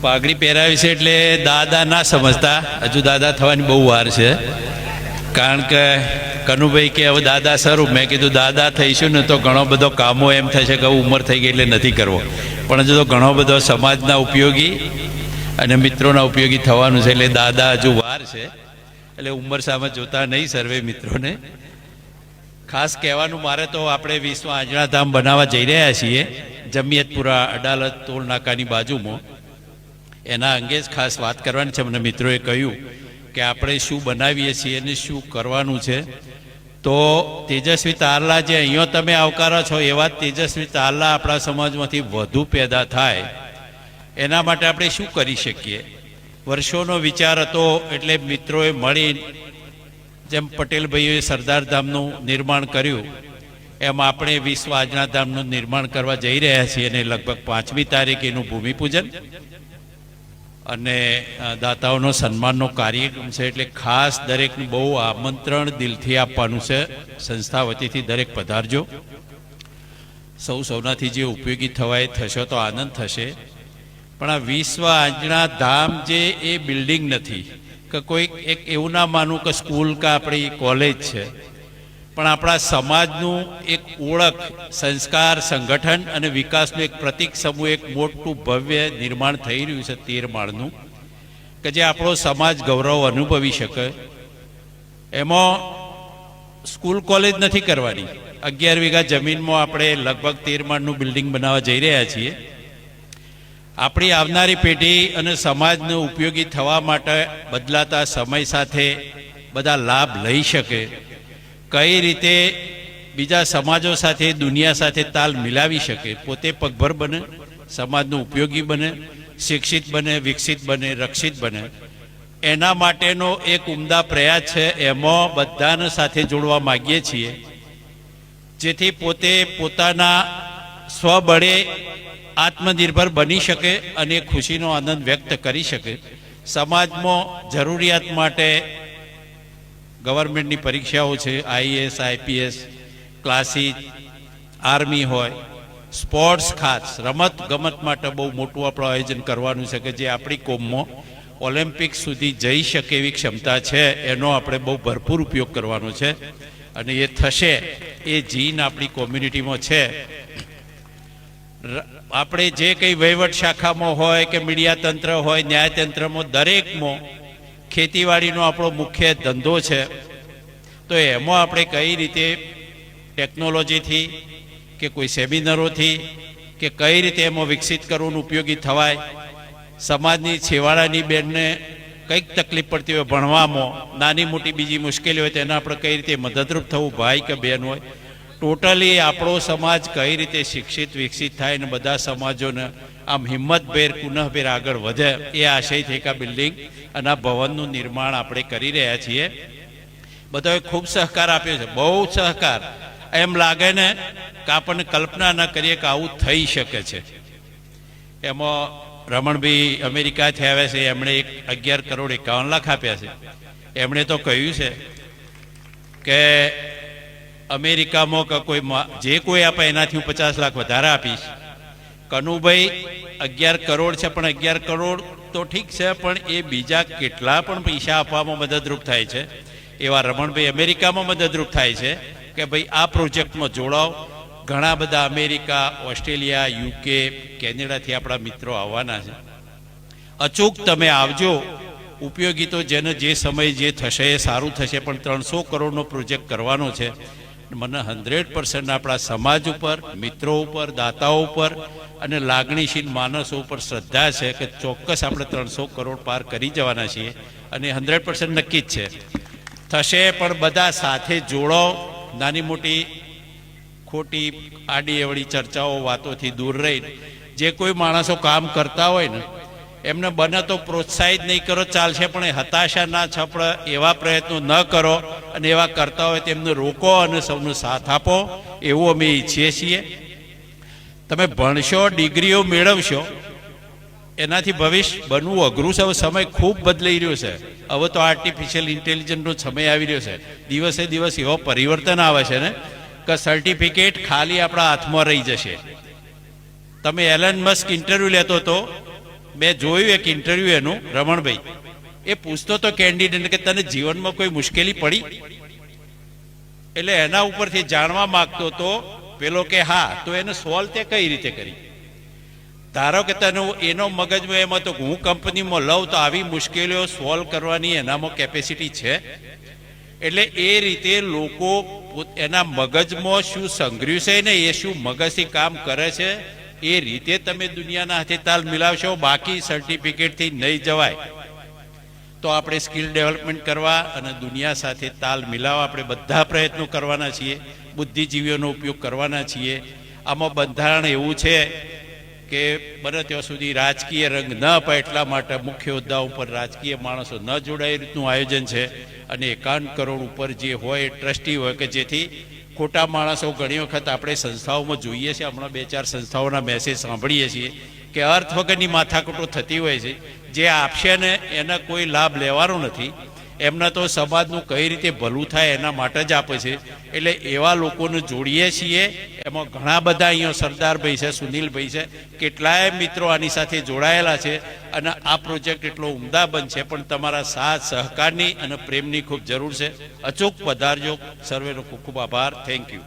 પાઘડી પહેરાવી છે એટલે દાદા ના સમજતા. હજુ દાદા થવાની બહુ વાર છે. કારણ કે કનુભાઈ કે હવે દાદા સ્વરૂપ. મેં કીધું, દાદા થઈશું ને તો ઘણો બધો કામો એમ થશે કે ઉંમર થઈ ગઈ એટલે નથી કરવો. પણ હજુ તો ઘણો બધો સમાજના ઉપયોગી અને મિત્રોના ઉપયોગી થવાનું છે એટલે દાદા હજુ વાર છે. એટલે ઉંમર સામે જોતા નહીં સર્વે મિત્રોને. ખાસ કહેવાનું મારે તો આપણે વિશ્વ આંજણા ધામ બનાવવા જઈ રહ્યા છીએ. જમિયતપુરા અડાલત ટોલ નાકાની બાજુમાં. એના અંગે જ ખાસ વાત કરવાની છે. મને મિત્રોએ કહ્યું કે આપણે શું બનાવીએ છીએ અને શું કરવાનું છે. તો તેજસ્વી તારલા જે અહીંયા તમે આવકારો છો એવા તેજસ્વી તારલા આપણા સમાજમાંથી વધુ પેદા થાય. એના માટે આપણે શું કરી શકીએ? વર્ષોનો વિચાર હતો એટલે મિત્રોએ મળી જેમ પટેલભાઈઓએ સરદાર ધામનું નિર્માણ કર્યું, એમ આપણે વિશ્વ આજના ધામનું નિર્માણ કરવા જઈ રહ્યા છીએ અને લગભગ પાંચમી તારીખે એનું ભૂમિપૂજન. અને દાતાઓનો સન્માનનો કાર્યક્રમ છે એટલે ખાસ દરેકને બહુ આમંત્રણ દિલથી આપવાનું છે. સંસ્થા વતીથી દરેક પધારજો. સૌ સૌનાથી જે ઉપયોગી થવાય, થશો તો આનંદ થશે. પણ આ વિશ્વ આંજણા ધામ જે એ બિલ્ડિંગ નથી. કે કોઈક એક એવું ના માનું કે સ્કૂલ કે આપણી કોલેજ છે. પણ આપણા સમાજનું એક ઓળખ, સંસ્કાર, સંગઠન અને વિકાસનું એક પ્રતિક સમૂહ, એક મોટું ભવ્ય નિર્માણ થઈ રહ્યું છે તેર માળનું, કે જે આપણો સમાજ ગૌરવ અનુભવી શકે. એમાં સ્કૂલ કોલેજ નથી કરવાની. અગિયાર વીઘા જમીનમાં આપણે લગભગ તેર માળનું બિલ્ડિંગ બનાવવા જઈ રહ્યા છીએ. આપણી આવનારી પેઢી અને સમાજને ઉપયોગી થવા માટે બદલાતા સમય સાથે બધા લાભ લઈ શકે. કઈ રીતે બીજા સમાજો સાથે, દુનિયા સાથે તાલ મિલાવી શકે? પોતે પગભર બને, સમાજનું ઉપયોગી બને, શિક્ષિત બને, વિકસિત બને, રક્ષિત બને. એના માટેનો એક ઉમદા પ્રયાસ છે, એમાં બધાને સાથે જોડવા માગીએ છીએ. જેથી પોતે પોતાના સ્વબળે આત્મનિર્ભર બની શકે અને ખુશીનો આનંદ વ્યક્ત કરી શકે. સમાજમાં જરૂરિયાત માટે ગવર્મેન્ટની પરીક્ષાઓ છે આઈએસ આઈપીએસ ક્લાસીસ આર્મી હોય, સ્પોર્ટ્સ ખાસ, રમત ગમત માટે બહુ મોટું આપણું આયોજન કરવાનું છે કે જે આપણી કોમમાં ઓલિમ્પિક સુધી જઈ શકે એવી ક્ષમતા છે, એનો આપણે બહુ ભરપૂર ઉપયોગ કરવાનો છે. અને એ થશે, એ જીન આપણી કોમ્યુનિટીમાં છે. આપણે જે કંઈ વહીવટ શાખામાં હોય કે મીડિયા તંત્ર હોય, ન્યાયતંત્રમાં, દરેકમાં ખેતીવાડીનો આપણો મુખ્ય ધંધો છે. તો એમાં આપણે કઈ રીતે ટેકનોલોજીથી કે કોઈ સેમિનારોથી કે કઈ રીતે એમાં વિકસિત કરવું ઉપયોગી થવાય, સમાજની છેવાડાની બેનને કંઈક તકલીફ પડતી હોય ભણવામાં, નાની મોટી બીજી મુશ્કેલી હોય તેને આપણે કઈ રીતે મદદરૂપ થવું, ભાઈ કે બેન હોય, ટોટલી આપણો સમાજ કઈ રીતે શિક્ષિત, વિકસિત થાય અને બધા સમાજોને આમ હિંમતભેર પુનઃભેર આગળ વધે, એ આશયથી એક આ બિલ્ડિંગ અને ભવનનું નિર્માણ આપણે કરી રહ્યા છીએ. બધાએ ખૂબ સહકાર આપ્યો છે, બહુ સહકાર. એમ લાગે ને કે આપણને કલ્પના ન કરીએ કે આવું થઈ શકે છે. એમાં રમણભાઈ અમેરિકાથી આવ્યા છે, એમણે એક અગિયાર કરોડ એકાવન લાખ આપ્યા છે. એમણે તો કહ્યું છે કે અમેરિકામાં કોઈ જે કોઈ આપે એનાથી હું પચાસ લાખ વધારે આપીશ. કનુભાઈ અગિયાર કરોડ છે, પણ અગિયાર કરોડ તો ઠીક છે, પણ એ બીજા કેટલા પણ પૈસા આપવામાં મદદરૂપ થાય છે. એવા રમણભાઈ અમેરિકામાં મદદરૂપ થાય છે કે ભાઈ આ પ્રોજેક્ટમાં જોડાઓ. ઘણા બધા અમેરિકા, ઓસ્ટ્રેલિયા, યુકે, કેનેડાથી આપણા મિત્રો આવવાના છે. અચૂક તમે આવજો. ઉપયોગી તો જેને જે સમય જે થશે એ સારું થશે, પણ ત્રણસો કરોડનો પ્રોજેક્ટ કરવાનો છે. મને હંડ્રેડ પર્સન્ટ આપણા સમાજ ઉપર, મિત્રો ઉપર, દાતાઓ ઉપર અને લાગણીશીલ માણસો ઉપર શ્રદ્ધા છે કે ચોક્કસ આપણે ત્રણસો કરોડ પાર કરી જવાના છીએ અને હંડ્રેડ પર્સન્ટ નક્કી જ છે. થશે પણ બધા સાથે જોડો. નાની મોટી, ખોટી આડી એવડી ચર્ચાઓ વાતોથી દૂર રહી જે કોઈ માણસો કામ કરતા હોય ને એમને બને તો પ્રોત્સાહિત નહીં કરો, ચાલશે પણ એ હતાશા ના છપડે એવા પ્રયત્નો ન કરો અને એવા કરતા હોય તેમને રોકો અને સૌનો સાથ આપો, એવું અમે ઈચ્છીએ છીએ. તમે ભણશો, ડિગ્રીઓ મેળવશો, એનાથી ભવિષ્ય બનવું અઘરું છે. હવે સમય ખૂબ બદલાઈ રહ્યો છે. હવે તો આર્ટિફિશિયલ ઇન્ટેલિજન્સનો સમય આવી રહ્યો છે. દિવસે દિવસ એવો પરિવર્તન આવે છે ને કે સર્ટિફિકેટ ખાલી આપણા હાથમાં રહી જશે. તમે એલન મસ્ક ઇન્ટરવ્યુ લેતો હતો મેં જોયું એક ઇન્ટરવ્યુ એનું, રમણભાઈ. એ પૂછતો તો કેન્ડિડેટ કે તને જીવનમાં કોઈ મુશ્કેલી પડી? એટલે એના ઉપરથી જાણવા માંગતો તો પેલો કે, હા, તો એને સોલ્વ તે કઈ રીતે કરી? ધારો કે તને એનો મગજમાં એમ હતો કે હું કંપનીમાં લઉં તો આવી મુશ્કેલીઓ સોલ્વ કરવાની એનામાં કેપેસિટી છે? એટલે એ રીતે લોકો એના મગજમાં શું સંગ્રહ્યું છે ને એ શું મગજથી કામ કરે છે? એ રીતે તમે દુનિયાના હાથે તાલ મિલાવશો, બાકી સર્ટિફિકેટથી નહીં જવાય. તો આપણે સ્કિલ ડેવલપમેન્ટ કરવા અને દુનિયા સાથે તાલ મિલાવવા આપણે બધા પ્રયત્નો કરવાના છીએ, બુદ્ધિજીવીઓનો ઉપયોગ કરવાના છીએ. આમાં બંધારણ એવું છે કે બને ત્યાં સુધી રાજકીય રંગ ન અપાય એટલા માટે મુખ્ય હોદ્દા ઉપર રાજકીય માણસો ન જોડાય રીતનું આયોજન છે. અને એકાવન કરોડ ઉપર જે હોય ટ્રસ્ટી હોય કે જેથી ખોટા માણસો ઘણી વખત આપણે સંસ્થાઓમાં જોઈએ છીએ. હમણાં બે ચાર સંસ્થાઓના મેસેજ સાંભળીએ છીએ કે અર્થ વગરની માથાકૂટો થતી હોય છે. જે આપશે ને એના કોઈ લાભ લેવાનો નથી. એમના તો સમાજનું કઈ રીતે ભલું થાય એના માટે જ આપે છે. એટલે એવા લોકોને જોડીએ છીએ. એમાં ઘણા બધા અહીંયા સરદારભાઈ છે, સુનિલભાઈ છે. કેટલાય મિત્રો આની સાથે જોડાયેલા છે અને આ પ્રોજેક્ટ એટલો ઉમદા બનશે પણ તમારા સાથ, સહકારની અને પ્રેમની ખૂબ જરૂર છે. અચૂક પધારજો. સર્વેનો ખૂબ ખૂબ આભાર. Thank you